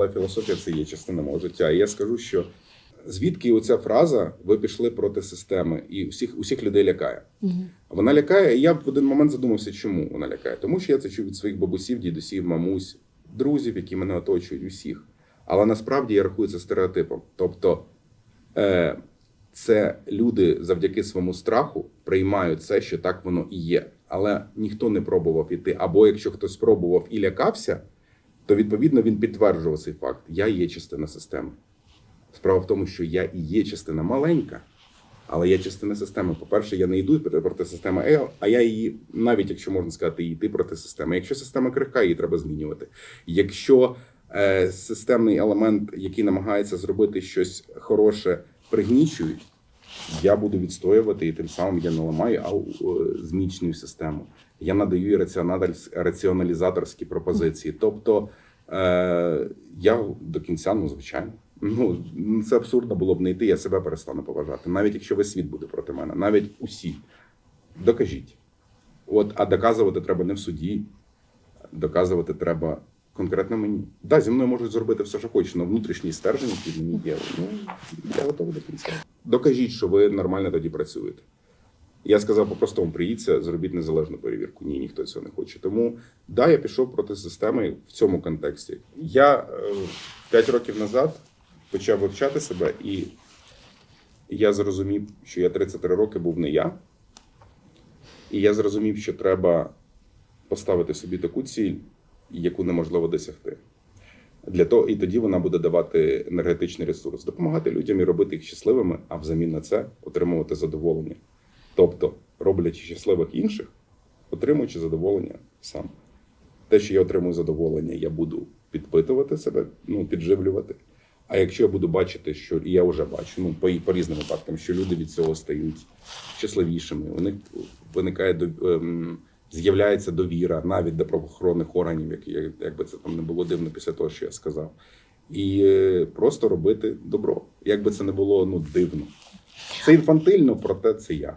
але філософія це є частина мого життя. І я скажу, що звідки оця фраза ви пішли проти системи, і усіх усіх людей лякає. Вона лякає, і я в один момент задумався, чому вона лякає. Тому що я це чув від своїх бабусів, дідусів, мамусь, друзів, які мене оточують, усіх. Але насправді я рахую це стереотипом. Тобто е, це люди завдяки своєму страху приймають це, що так воно і є. Але ніхто не пробував іти. Або якщо хтось спробував і лякався, то відповідно він підтверджував цей факт: я є частина системи. Справа в тому, що я і є частина маленька, але я частина системи. По-перше, я не йду проти системи Е, а я її, навіть якщо можна сказати, йти проти системи. Якщо система крихка, її треба змінювати. Якщо е, системний елемент, який намагається зробити щось хороше, пригнічують, я буду відстоювати і тим самим я не ламаю, а е, зміцнюю систему. Я надаю раціоналізаторські пропозиції. Тобто я до кінця, ну звичайно. Ну це абсурдно було б не йти, я себе перестану поважати. Навіть якщо весь світ буде проти мене, навіть усі. Докажіть. От, а доказувати треба не в суді, доказувати треба конкретно мені. Да, зі мною можуть зробити все, що хочуть, але внутрішній стержень, який мені є, ну я готовий до кінця. Докажіть, що ви нормально тоді працюєте. Я сказав по-простому: приїдьте, зробіть незалежну перевірку. Ні, ніхто цього не хоче. Тому да, я пішов проти системи в цьому контексті. Я е, 5 років назад почав вивчати себе, і я зрозумів, що я 33 роки був не я. І я зрозумів, що треба поставити собі таку ціль, яку неможливо досягти. Для того, і тоді вона буде давати енергетичний ресурс, допомагати людям і робити їх щасливими, а взамін на це отримувати задоволення. Тобто, роблячи щасливих інших, отримуючи задоволення сам. Те, що я отримую задоволення, я буду підпитувати себе, ну, підживлювати. А якщо я буду бачити, що і я вже бачу, ну по, по різним випадкам, що люди від цього стають щасливішими, у них виникає ем, з'являється довіра навіть до правоохоронних органів, як, як, якби це там не було дивно після того, що я сказав. І е, просто робити добро. Як би це не було ну, дивно. Це інфантильно, проте це я.